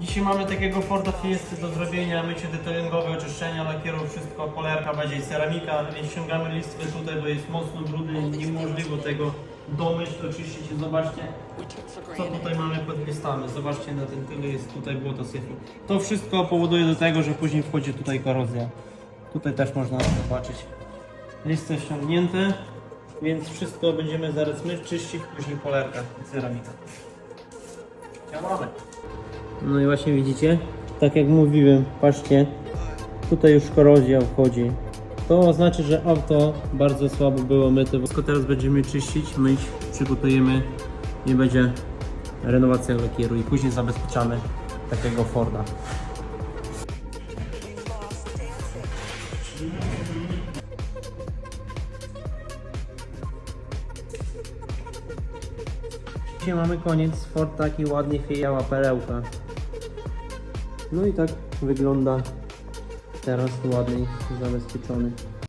Dzisiaj mamy takiego Forda Fiesty do zrobienia, mycie detailingowe, oczyszczenia lakieru, wszystko, polerka, bardziej ceramika, więc ściągamy listwę tutaj, bo jest mocno brudny, niemożliwe tego domyć, oczyścić zobaczcie, co tutaj mamy pod listami. Zobaczcie, na tym tyle jest tutaj błoto syfu. To wszystko powoduje do tego, że później wchodzi tutaj korozja. Tutaj też można zobaczyć. Listy ściągnięte, więc wszystko będziemy zaraz myć, czyścić, później polerka i ceramika. Działamy. No i właśnie widzicie, tak jak mówiłem, patrzcie, tutaj już korozja wchodzi. To oznacza, że auto bardzo słabo było myte. Wszystko teraz będziemy czyścić, myć, przygotujemy i będzie renowacja lakieru i później zabezpieczamy takiego Forda. Dzisiaj mamy koniec, Ford taki ładnie chwiejała perełka. No i tak wygląda teraz ładnie zabezpieczony.